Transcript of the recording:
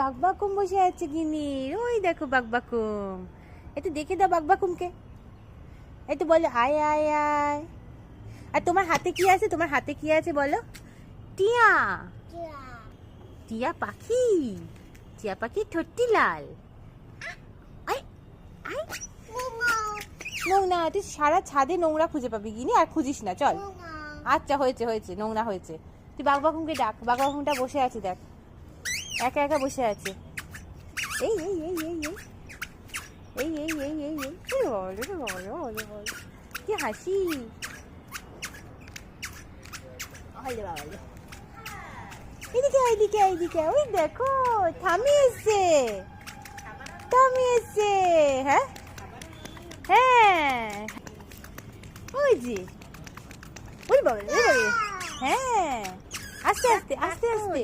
বাগবাকুম বসে আছে গিনির ওই দেখো বাগবাকুম একটু দেখে দাও বাগবাকুমকে একটু বলো আয় আয় আয়। আর তোমার হাতে কি আছে? তোমার হাতে কি আছে বলো? টিয়া। টিয়া পাখি। টিয়া পাখি ঠোঁটটি লাল। আয় আয়। নোংরা তুই সারা ছাদে নোংরা খুঁজে পাবি গিনি আর খুঁজিস না। চল। আচ্ছা হয়েছে হয়েছে নোংরা হয়েছে। তুই বাঘবাকুমকে ডাক। বাঘবাকুমটা বসে আছে দেখ। একা একা বসে আছে। এই এই এই এই এই। এই এই এই এই এই। বলো রে বলো বলো বলো কি হাসি। হলে এদিকে এদিকে এদিকে ওই দেখো, থামি এসছে। থামি এসছে। হ্যাঁ? হ্যাঁ। ওই যে। ওই বাবা হ্যাঁ। আস্তে আস্তে আস্তে আস্তে।